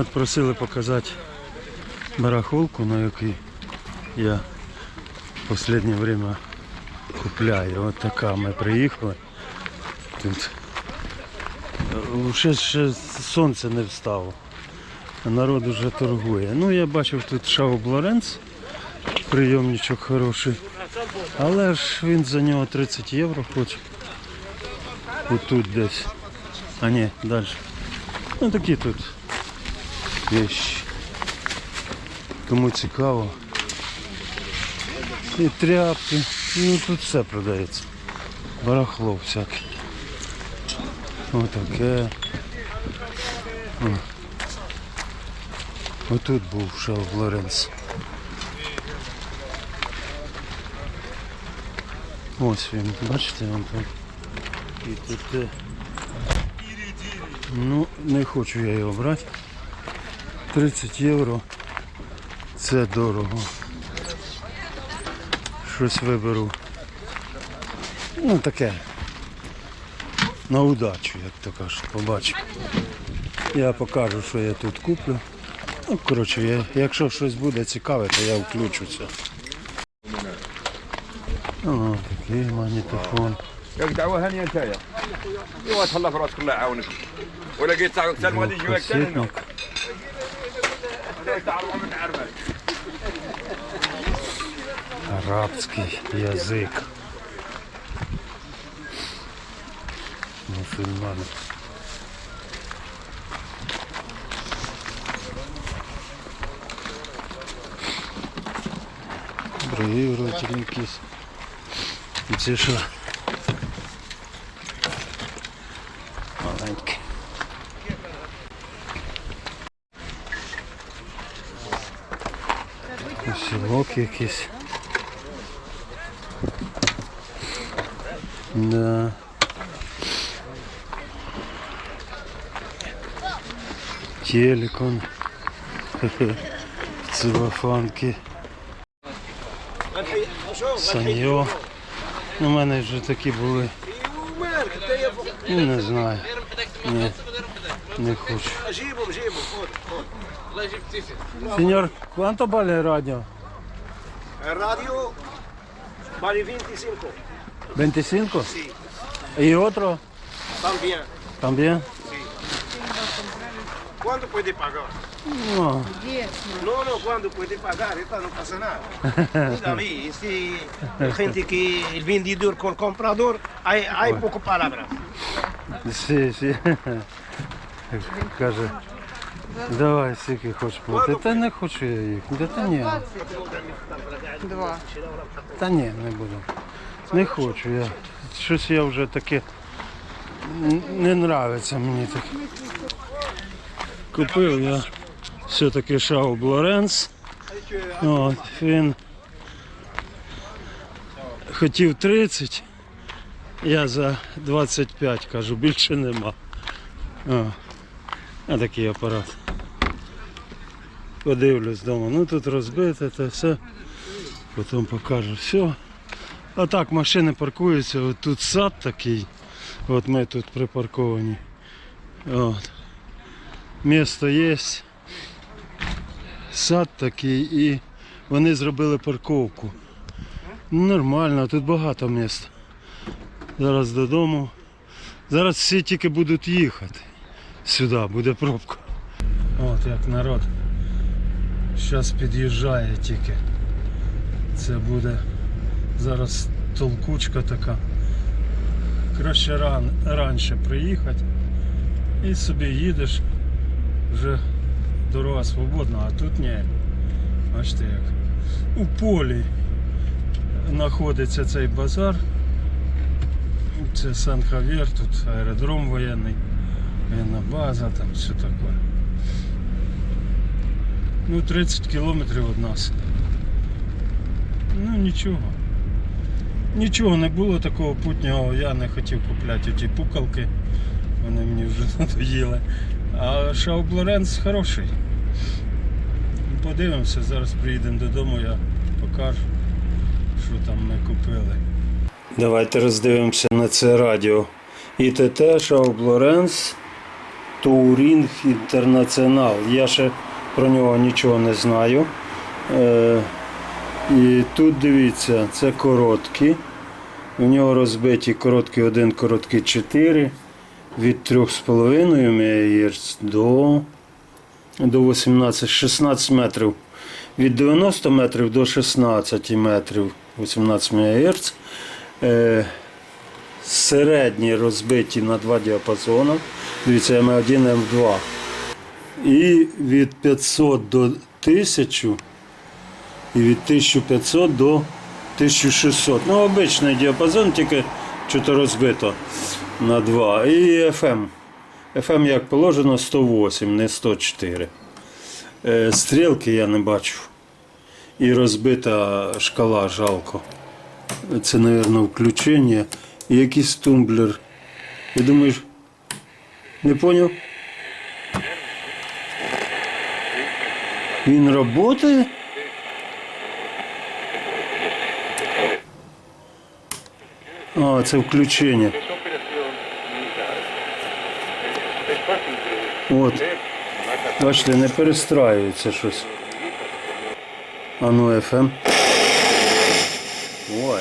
От просили показати барахолку, на якій я в останнє время купляю. От така ми приїхали. Тут ще, ще сонце не встало. Народ уже торгує. Ну я бачив тут Шауб Лоренц, прийомничок хороший. Але ж він за нього 30 євро хоче. Отут десь. А ні, далі. Ну такі тут вещи. Кому цікаво. І тряпки. Ну тут все продається. Барахло всяке. Отаке. О. Отут був Шау Лоренц. Ось він, бачите, вон там. І тут. Ну, не хочу я його брати. 30 євро. Це дорого. Щось виберу. Ну таке. На удачу, як то кажуть, побачу. Я покажу, що я тут куплю. Ну, коротше, я, якщо щось буде цікаве, то я включуся. О, такий магнітофон. ياك دعوه هانيه نتايا ايوا تهلا في راسك الله يعاونك ولا لقيت تاع سالم غادي يجيو Арабський язик. Мусульмани. Проігрувати якісь. І Це? Китайські якісь. Да. Телеком. Целофанки. Саньо. Ну, У мене вже такі були. Ну, не знаю. Ні. Не хочу. Сеньор, кванто бали радіо? El radio vale 25. ¿25? Sí. ¿Y otro? También. ¿También? Sí. ¿Cuándo puede pagar? No. No, no, cuando puede pagar, esta no pasa nada. Mira, vi, este, gente que el vendedor con el comprador, hay, hay poco palabras. Sí, sí. Каже, давай, скільки хочеш плати. Не хочу я їх, да та ні. Два. Та ні, не буду. Не хочу я. Щось я вже таке не нравиться мені таке. Купив я все-таки Шауб Лоренц. От, він хотів 30, я за 25 кажу, більше нема. О, а такий апарат. Подивлюсь вдома. Ну тут розбите, та все. Потім покажу все. А так машини паркуються, от тут сад такий. От ми тут припарковані. От. Місто є. Сад такий і вони зробили парковку. Нормально, тут багато міст. Зараз додому. Зараз всі тільки будуть їхати. Сюди буде пробка. От як народ. Зараз під'їжджає тільки. Це буде зараз толкучка така. Краще ран, раніше приїхати і собі їдеш, вже дорога свободна, а тут ні. Бачите як. У полі знаходиться цей базар. Це Сан-Хав'єр, тут аеродром воєнний, воєнна база, там все таке. Ну, 30 кілометрів від нас. Ну нічого. Нічого не було такого путнього, я не хотів купляти ті пукалки. Вони мені вже надоїли. А Шауб Лоренц хороший. Подивимося, зараз приїдемо додому, я покажу, що там ми купили. Давайте роздивимося на це радіо. ІТТ Шауб Лоренц Touring International. Я ще про нього нічого не знаю. І тут дивіться, це короткі. У нього розбиті короткі 1, короткі 4 від 3,5 МГц до, до 18, 16 метрів. Від 90 метрів до 16 метрів 18 МГц. Е, середні розбиті на два діапазони. Дивіться, М1, М2. І від 500 до 1000 і від 1500 до 1600. Ну, обичний діапазон, тільки що розбито на 2. І FM. FM, як положено, 108, не 104. Е, Стрілки я не бачу. І розбита шкала жалко. Це, мабуть, включення. І якийсь тумблер. Я думаю, не поняв? Він працює? А, це включення. От. Бачите, не перестраюється щось. А ну FM. Ой.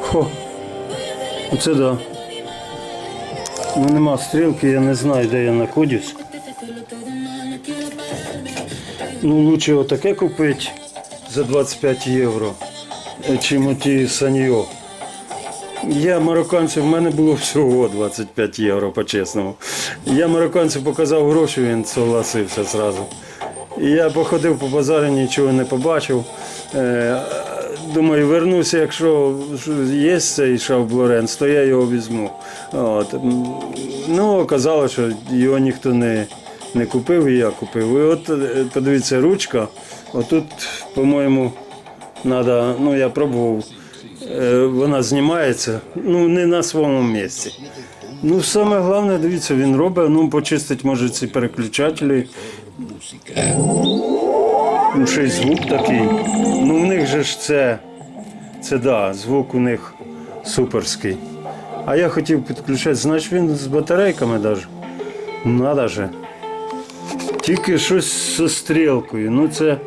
Хо. Оце да. Ну нема стрілки, я не знаю, де я знаходжусь. Ну лучше отаке купити за 25 євро, е, чим оті саньо. Я марокканцю, в мене було всього 25 євро, по-чесному. Я марокканцю показав гроші, він согласився зразу. І я походив по базарі, нічого не побачив. Е, Думаю, вернуся, якщо є цей шав Лоренц, то я його візьму. От. Ну, оказалося, що його ніхто не, не купив, і я купив. І от е, подивіться, ручка. Отут, по-моєму, треба, ну я пробував, е, вона знімається, ну не на своєму місці. Ну, саме головне, дивіться, він робить, ну, почистить може ці переключателі. Ну, ще й звук такий. Ну, в них же ж це, це да, звук у них суперський. А я хотів підключати, значить він з батарейками навіть. Надо же. Тільки щось зі стрілкою. Ну це.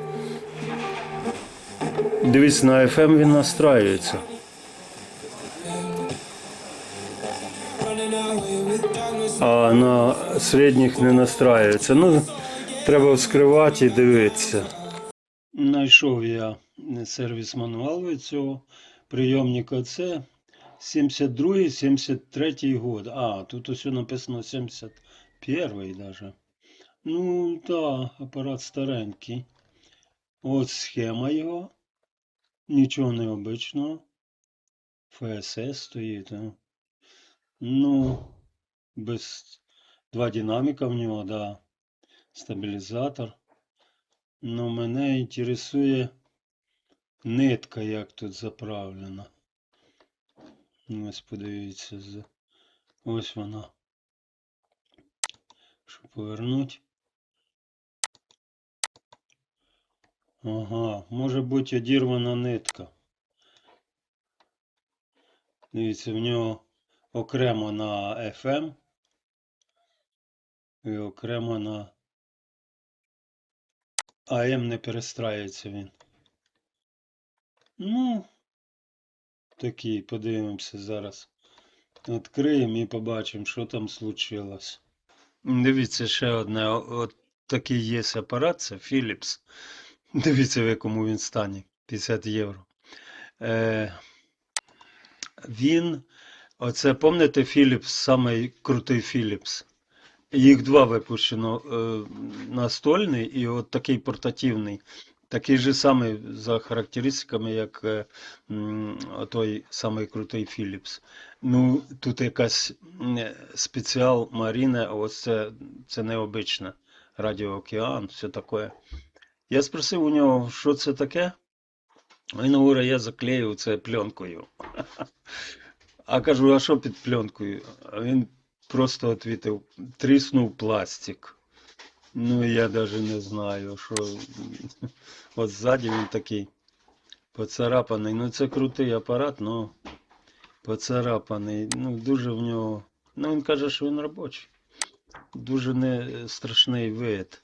Дивись, на FM він настраюється. А на середніх не настраюється. Ну, треба вскривати і дивитися. Знайшов я сервіс мануал від цього прийомника. Це 72-73 год. А, тут ось написано 71 даже. Ну, так, апарат старенький. От схема його. Нічого необичного. ФСС стоїть. а. Ну, без два динаміка в нього, да. Стабілізатор. Ну, мене інтересує нитка, як тут заправлена. Ось подивіться. Ось вона. Щоб повернути. Ага, може бути одірвана нитка. Дивіться, в нього окремо на FM і окремо на АМ не перестраюється він. Ну, такий, подивимося зараз. Відкриємо і побачимо, що там случилось. Дивіться, ще одне. От такий є апарат, це Philips. Дивіться, в якому він стані. 50 євро. Е, він, оце, пам'ятаєте, Philips, самий крутий Philips. Їх два випущено е, настольний і от такий портативний. Такий же самий за характеристиками, як е, той самий крутий Philips. Ну, тут якась спеціал Маріне, ось це, це необичне. Радіо Океан, все таке. Я спросив у нього, що це таке. Він говорить, я заклею це пленкою. А кажу, а що під пленкою? А він просто відповів, тріснув пластик. Ну, я навіть не знаю, що. От ззаді він такий поцарапаний. Ну, це крутий апарат, ну Поцарапаний. Ну, дуже в нього. Ну, він каже, що він робочий. Дуже не страшний вид.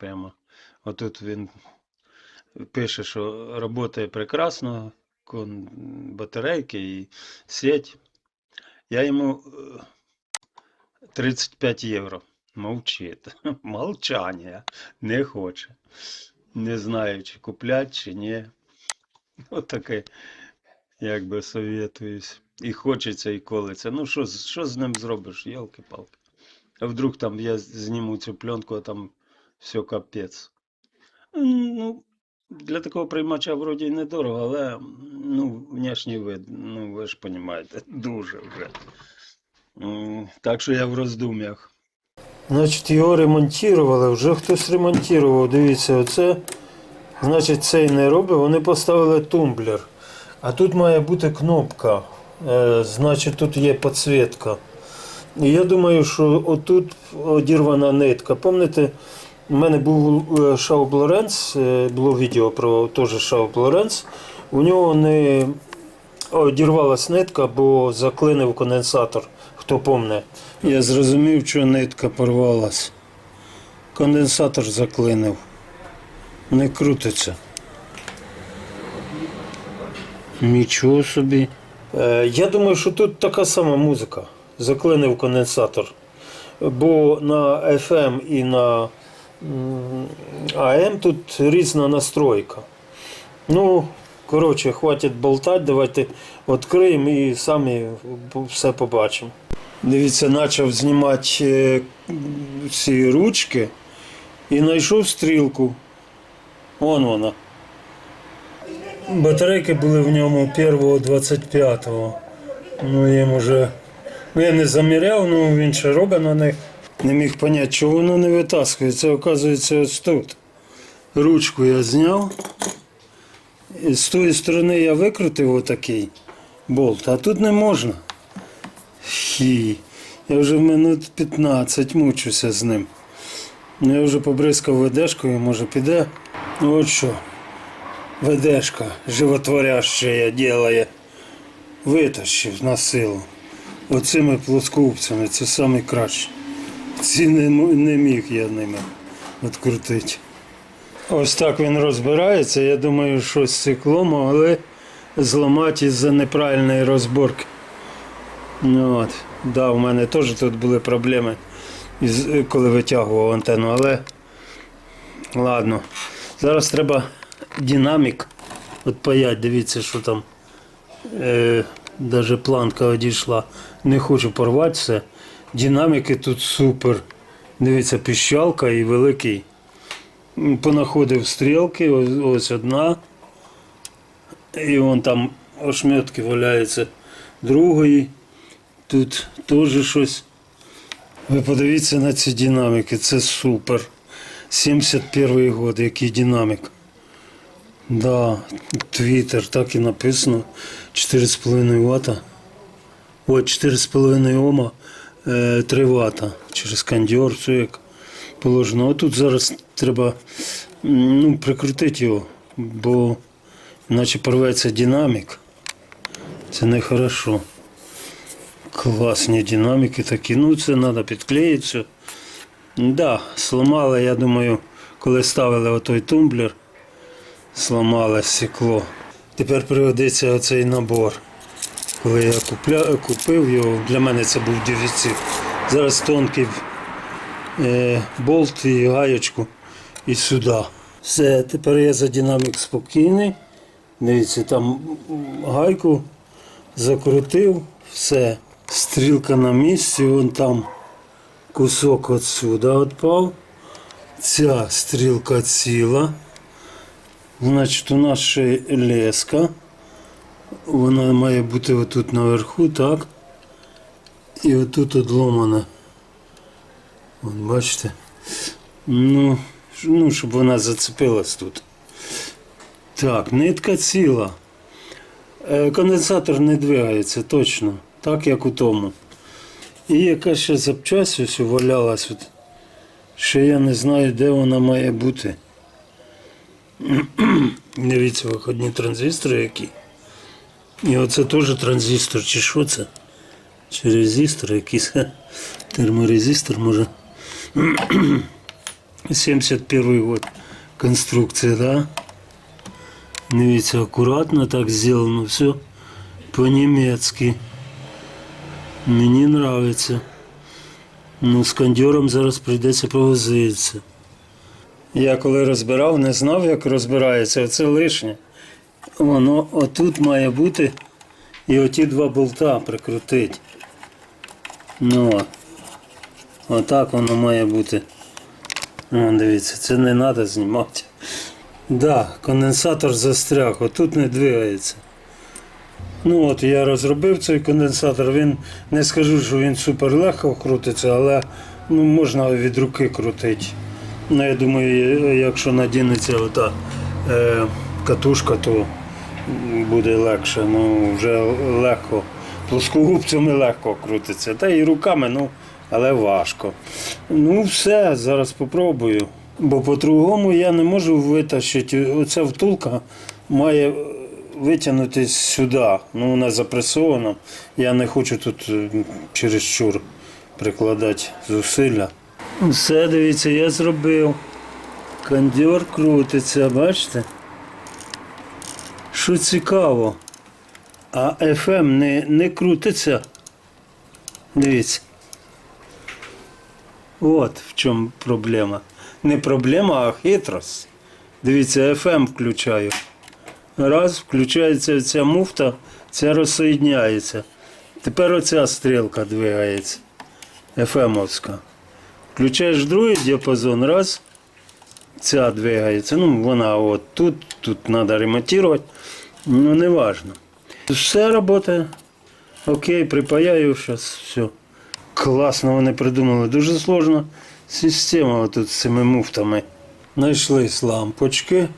Прямо. Отут він пише, що працює прекрасно, батарейки і сеть. Я йому е, 35 євро. Мовчить. Молчання. Не хоче. Не знаю, чи куплять, чи ні. Отаке, якби совєтуюсь. І хочеться, і колиться. Ну, що, що з ним зробиш, йолки-палки. А вдруг там я зніму цю пленку, а там все капець. Ну, для такого приймача вроді й недорого, але ну, внешній вид, ну ви ж розумієте, дуже вже. Так що я в роздум'ях. Значить, його ремонтували, вже хтось ремонтував. Дивіться, оце. Значить, цей не робить, вони поставили тумблер. А тут має бути кнопка. Е, значить, тут є підсвітка. І я думаю, що отут одірвана нитка. Пам'ятаєте, у мене був е, Лоренц, е, було відео про теж Шауб Лоренц. У нього не одірвалась нитка, бо заклинив конденсатор, хто помне. Я зрозумів, що нитка порвалась. Конденсатор заклинив. Не крутиться. Нічого собі. Е, я думаю, що тут така сама музика. Заклинив конденсатор. Бо на FM і на м, AM тут різна настройка. Ну, коротше, хватить болтати, давайте відкриємо і самі все побачимо. Дивіться, почав знімати е, ці ручки і знайшов стрілку. Вон вона. Батарейки були в ньому 1-го, 25-го. Ну, їм уже. Ну, я не заміряв, ну він ще робить на них. Не міг зрозуміти, чого воно не витаскується. Оказується, ось тут. Ручку я зняв. І з тої сторони я викрутив отакий болт, а тут не можна. Хі. Я вже минут 15 мучуся з ним. Ну, Я вже побризкав ведешкою, може піде. Ну от що. Ведешка животворящая ділає. Витащив на силу. Оцими плоскопцями це найкраще. Ці не, не міг я ними відкрутити. Ось так він розбирається. Я думаю, що з циклом, але зламати із-за неправильної розборки. Ну, от. Да, у мене теж тут були проблеми, із- коли витягував антенну, але ладно. Зараз треба динамік відпаять. Дивіться, що там. Е, даже планка одійшла. Не хочу порвати все. Динаміки тут супер. Дивіться, піщалка і великий. Понаходив стрілки, ось, ось одна. І вон там ошметки валяються другої. Тут теж щось. Ви подивіться на ці динаміки, це супер. 71 год, який динамік. Да, Твіттер, так і написано. 4,5 Вт. Ой, 4,5 Ома, 3 Вт. Через кондьор, все як положено. А тут зараз треба ну, прикрутити його, бо іначе порветься динамік. Це нехорошо. Класні динаміки такі. Ну, це треба підклеїти все. Да, сломали, я думаю, коли ставили отой тумблер, сломалось стекло. Тепер пригодиться оцей набор. Коли я купля, купив його, для мене це був дефіцит. Зараз тонкий е, болт і гаєчку і сюди. Все, тепер я за динамік спокійний. Дивіться, там гайку закрутив, все. Стрілка на місці, вон там кусок отсюда відпав. Ця стрілка ціла. Значить, у нас ще леска. Вона має бути отут наверху, так. І отут одломана. Вон, бачите? Ну, ну, щоб вона зацепилась тут. Так, нитка ціла. Е, Конденсатор не двигається точно, так як у тому. І якась ще запчасть ось валялась. От. Ще я не знаю, де вона має бути. Дивіться, виходні транзистори які. І оце теж транзистор, чи що це? Чи резистор якийсь терморезистор може. 71 год конструкція, да? Дивіться, акуратно так зроблено, все по-німецьки. Мені нравиться. Ну, з кондьором зараз прийдеться повозитися. Я коли розбирав, не знав, як розбирається, це лишнє. Воно отут має бути і оті два болта прикрутити. Ну, отак воно має бути. О, дивіться, це не треба знімати. Да, конденсатор застряг, отут не двигається. Ну от я розробив цей конденсатор, він не скажу, що він супер легко крутиться, але ну, можна від руки крутити. Ну, я думаю, якщо надінеться ота е, катушка, то буде легше. Ну, вже легко. Плоскогубцями легко крутиться. Та і руками, ну, але важко. Ну, все, зараз спробую. Бо по-другому я не можу витащити. Оця втулка має витягнутися сюди. Ну, вона запресована. Я не хочу тут е, чересчур прикладати зусилля. Все, дивіться, я зробив. Кондьор крутиться, бачите? Що цікаво, а FM не, не крутиться. Дивіться. От в чому проблема. Не проблема, а хитрость. Дивіться, FM включаю. Раз, включається ця муфта, ця розсоєдняється. Тепер оця стрілка двигається. FM-овська. Включаєш другий діапазон, раз, ця двигається. Ну, вона от тут, тут треба ремонтувати. Ну, не важно. Все працює. Окей, припаяю зараз, все. Класно вони придумали. Дуже сложна система тут з цими муфтами. Знайшлись лампочки,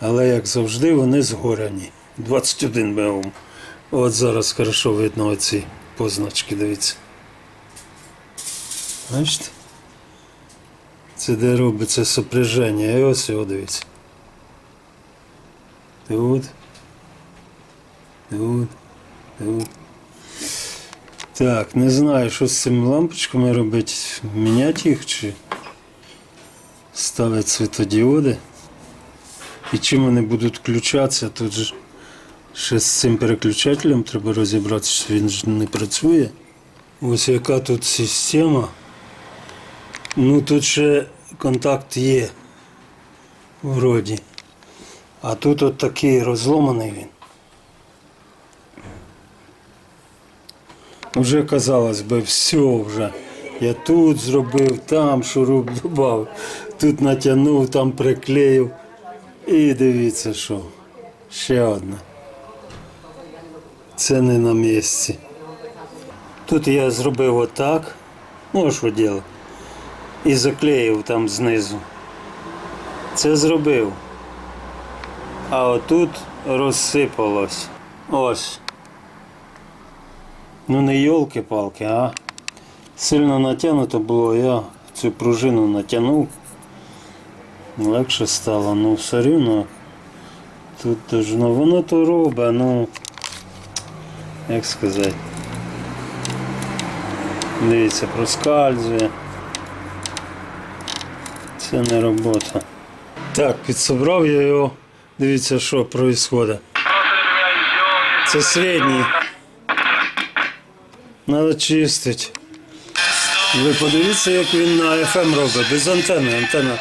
але як завжди вони згоряні. 21 меум. От зараз хорошо видно оці позначки, дивіться. Бачите? Це де робиться сопряження. І ось його дивіться. Тут. Тут. Тут. Так, не знаю, що з цими лампочками робити. Міняти їх чи ставити світодіоди. І чим вони будуть включатися, тут же ще з цим переключателем треба розібратися, що він не працює. Ось яка тут система. Ну тут ще контакт є. Вроді. А тут от такий розломаний він. Уже казалось би, все вже. Я тут зробив, там шуруп додав, тут натягнув, там приклеїв. І дивіться, що. Ще одна. Це не на місці. Тут я зробив отак. Ну, що діло? І заклеїв там знизу. Це зробив. А отут розсипалось. Ось. Ну не йолки-палки, а сильно натягнуто було, я цю пружину натягнув. Легше стало, ну все рівно тут должно, воно то робить, ну як сказати. Дивіться, проскальзує. Це не робота. Так, підсобрав я його. Дивіться, що відбувається. Це середній. Надо чистити. Ви подивіться, як він на FM робить, без антени. Антена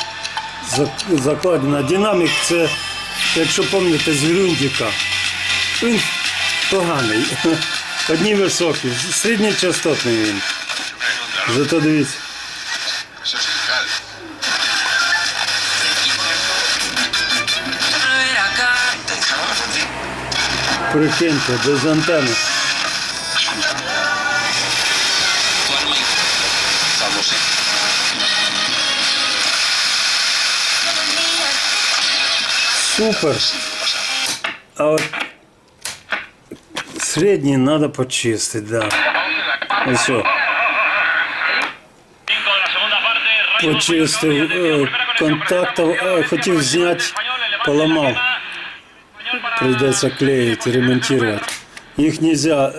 закладена. Динамік це, якщо пам'ятаєте, з Люндіка. Він поганий. Одні високі, середньочастотний він. Зато дивіться. Прикиньте, без антени. Vamos, sí. Супер. А от середній треба почистити, да. Ось. що. Почистив е, контактів, е, хотів зняти, поламав. Прийдеться клеїти, ремонтувати. Їх не можна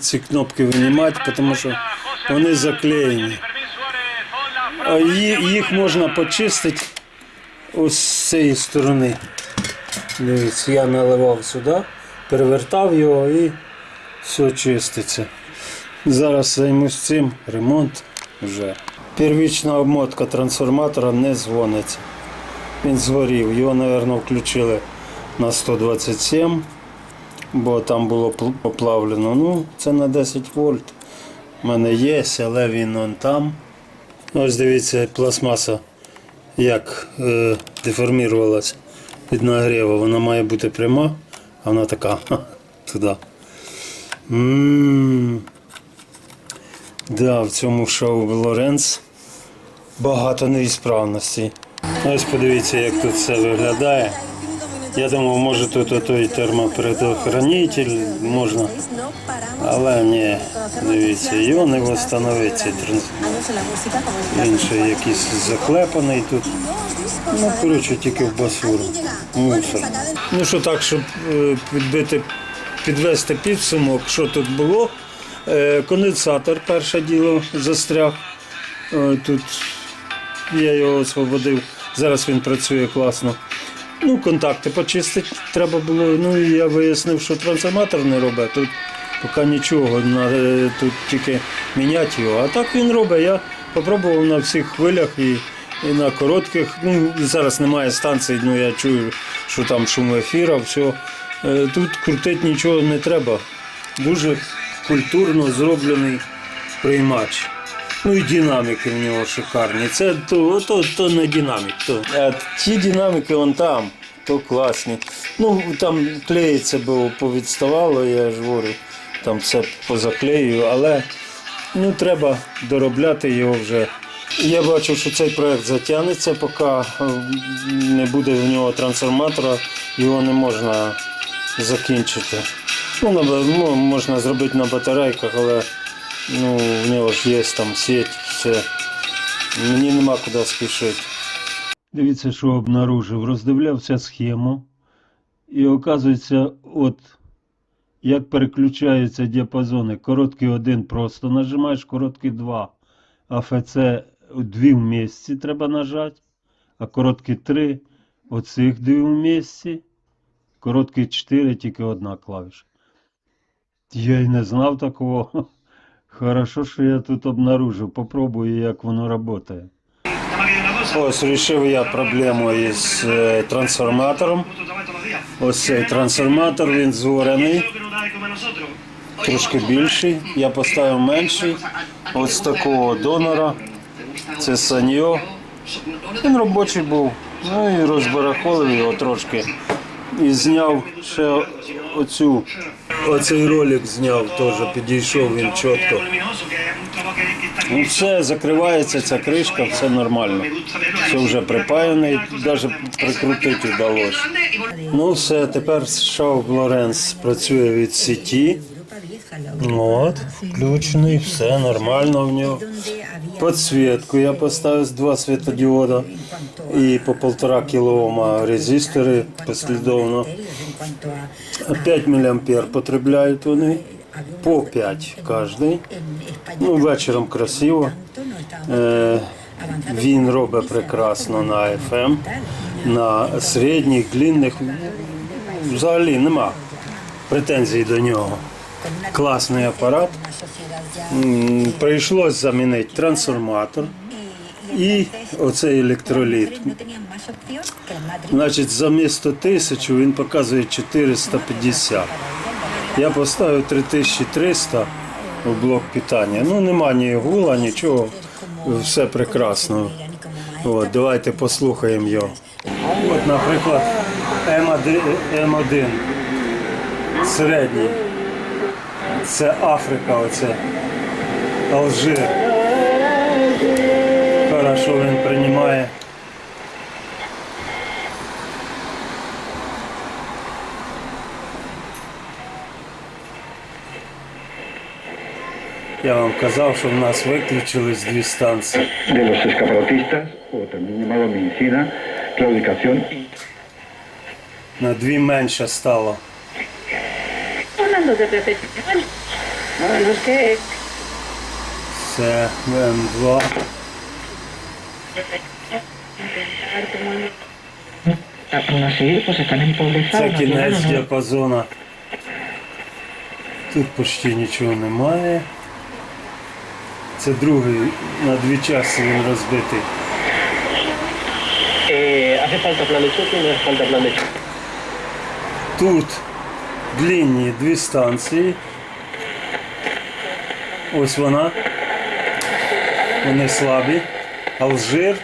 ці кнопки винімати, тому що вони заклеєні. А їх можна почистити ось з цієї сторони. Я наливав сюди, перевертав його і все чиститься. Зараз займусь цим, ремонт вже. Первічна обмотка трансформатора не дзвониться. Він згорів. Його, мабуть, включили на 127, бо там було поплавлено. Ну, це на 10 вольт. У мене є, але він он там. Ось дивіться, пластмаса як е, деформувалася від нагріву. Вона має бути пряма, а вона така ха, туди. Да, в цьому шоу Лоренц багато неісправностей. Ось подивіться, як тут все виглядає. Я думав, може тут той термопередохранитель можна, але ні, дивіться, його не встановить цей транс. Інший якийсь заклепаний тут. Ну, коротше, тільки в басуру. Мусор. Ну що так, щоб е, підбити, підвести підсумок, що тут було. Е, Конденсатор, перше діло, застряг. Е, Тут я його освободив. Зараз він працює класно. Ну, контакти почистити треба було. Ну і я вияснив, що трансформатор не робить. Тут поки нічого, е, тут тільки міняти його. А так він робить. Я спробував на всіх хвилях і, і на коротких. Ну, зараз немає станцій, ну я чую, що там шум ефіра, все. Тут крутити нічого не треба. Дуже культурно зроблений приймач. Ну і динаміки в нього шикарні. Це то, то, то не динамік. То. А ті динаміки вон там, то класні. Ну там клеїться, бо повідставало, я ж говорю, там це позаклею, але ну, треба доробляти його вже. Я бачу, що цей проект затягнеться, поки е, не буде в нього трансформатора, його не можна закінчити. Ну, ну, можна зробити на батарейках, але ну, в нього ж є там сеть, все. Мені нема куди спішити. Дивіться, що обнаружив. Роздивлявся схему. І оказується, от як переключаються діапазони. Короткий один просто нажимаєш, короткий два. АФЦ дві в місці треба нажати, а короткий три оцих дві в місці. Короткий 4, тільки одна клавіша. Я й не знав такого. Хорошо, що я тут обнаружив. Попробую, як воно працює. Ось вирішив я проблему із е, трансформатором. Ось цей трансформатор, він зварений, трошки більший. Я поставив менший. Ось такого донора. Це Саньо. Він робочий був. Ну і розбарахолив його трошки. І зняв ще оцю. Оцей ролик зняв теж, підійшов він чітко. Ну все, закривається ця кришка, все нормально. Все вже припаяне, навіть прикрутити вдалося. Ну все, тепер Шауб Лоренс працює від сіті. От, включений, все нормально в нього. Підсвітку я поставив з два світодіода і по полтора кілоома резистори послідовно. 5 мА потребляють вони, по 5 кожен. Ну, вечором красиво. Е, він робить прекрасно на FM, на середніх, длинних. Взагалі нема претензій до нього. Класний апарат. Прийшлось замінити трансформатор і оцей електроліт. Значить, замість 1000 він показує 450. Я поставив 3300 у блок питання. Ну, нема ні гула, нічого. Все прекрасно. От, давайте послухаємо його. От, наприклад, М1, М1 середній. Це Африка, оце Алжир. Хорошо він приймає. Я вам казав, що в нас виключились дві станції. de los escaparatistas, o también llamado medicina, claudicación y На дві менше стало. Hablando de es que Це М2. intentar como no- Aún así, pues están empobrezados. Це кінець діапазона. Тут почти нічого немає. Це другий на дві частини він розбитий. ¿Hace falta plan de choque no hace falta plan de choque? Тут длінні дві станції. Ось вона. Вони слабі. Алжир.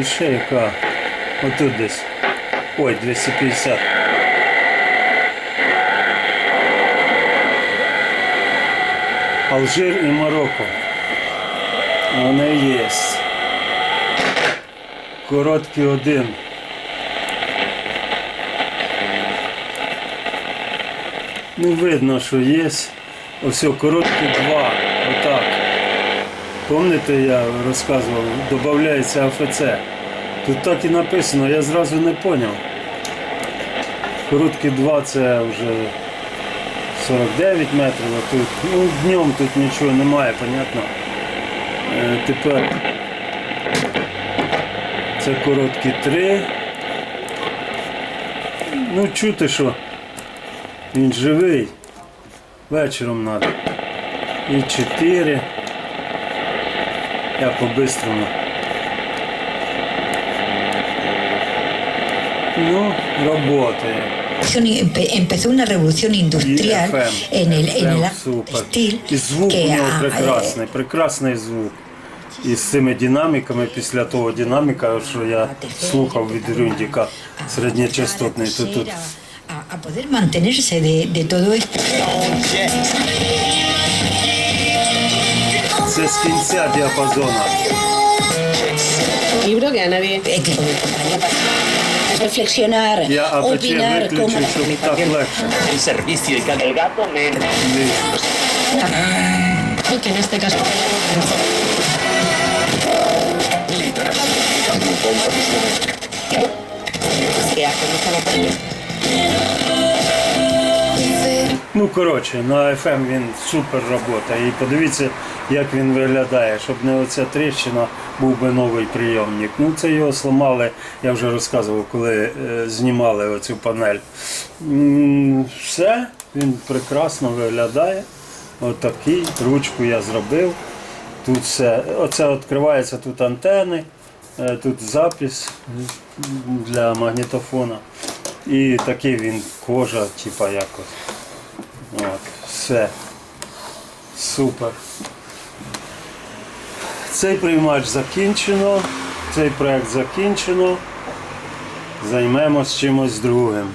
І ще яка. Отут десь. Ой, 250. Алжир і Марокко. Вони є. Короткий один. Ну, видно, що є. Ось короткі два. Отак. Пам'ятаєте, я розказував, додається АФЦ. Тут так і написано, я зразу не зрозумів. Короткі два це вже 49 метрів, а тут ну, днем тут нічого немає, понятно. Е, тепер це короткі три. Ну, чути, що він живий. Вечором треба. І чотири. Я по-бистрому. Ну, работає. Empe- empezó una revolución industrial FM. en el, en el FM супер. textil І звук que у нього a- прекрасний, прекрасний звук. І з цими динаміками, після того динаміка, що я слухав від Рюндіка, середньочастотний, то тут a, a poder mantenerse de, de todo esto. це з кінця діапазону. libro que a nadie. reflexionar, opinar, como el servicio y el gato me... Ah, que en este caso... Hace Ну, коротше, на FM він супер робота. І подивіться, як він виглядає, щоб не оця тріщина, був би новий прийомник. Ну, це його сламали, я вже розказував, коли е, знімали оцю панель. М, Все, він прекрасно виглядає. Отакий, ручку я зробив. Тут все. Оце відкривається тут антени, е, тут запис для магнітофона. І такий він кожа, типа якось. От, все. Супер. Цей приймач закінчено, цей проект закінчено. Займемось чимось другим.